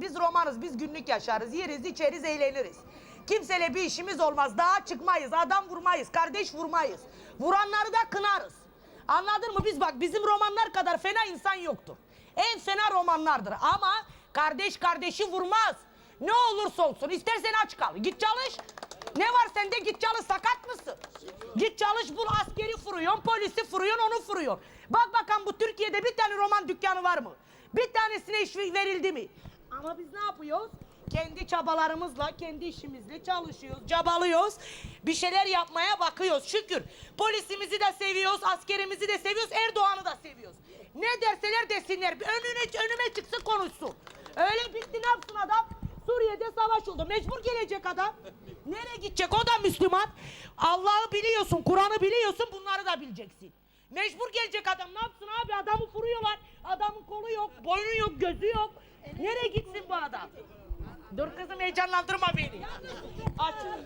Biz romanız, biz günlük yaşarız, yeriz, içeriz, eğleniriz. Kimseyle bir işimiz olmaz, dağa çıkmayız, adam vurmayız, kardeş vurmayız. Vuranları da kınarız. Anladın mı? Biz bak bizim romanlar kadar fena insan yoktur. En fena romanlardır ama kardeş kardeşi vurmaz. Ne olursa olsun, istersen aç kal, git çalış. Ne var sende git çalış, sakat mısın? Git çalış bul askeri vuruyorsun, polisi vuruyorsun, onu vuruyorsun. Bak bakalım bu Türkiye'de bir tane roman dükkanı var mı? Bir tanesine iş verildi mi? Ama biz ne yapıyoruz? Kendi çabalarımızla, kendi işimizle çalışıyoruz, çabalıyoruz. Bir şeyler yapmaya bakıyoruz. Şükür. Polisimizi de seviyoruz, askerimizi de seviyoruz, Erdoğan'ı da seviyoruz. Ne derseler desinler. Önüne, önüme çıksın konuşsun. Öyle bitti ne yapsın adam? Suriye'de savaş oldu. Mecbur gelecek adam. Nereye gidecek? O da Müslüman. Allah'ı biliyorsun, Kur'an'ı biliyorsun, bunları da bileceksin. Mecbur gelecek adam. Ne yapsın abi? Adamı vuruyorlar. Boynu yok, gözü yok. Nereye gitsin bu adam? Dur kızım heyecanlandırma beni. Açın.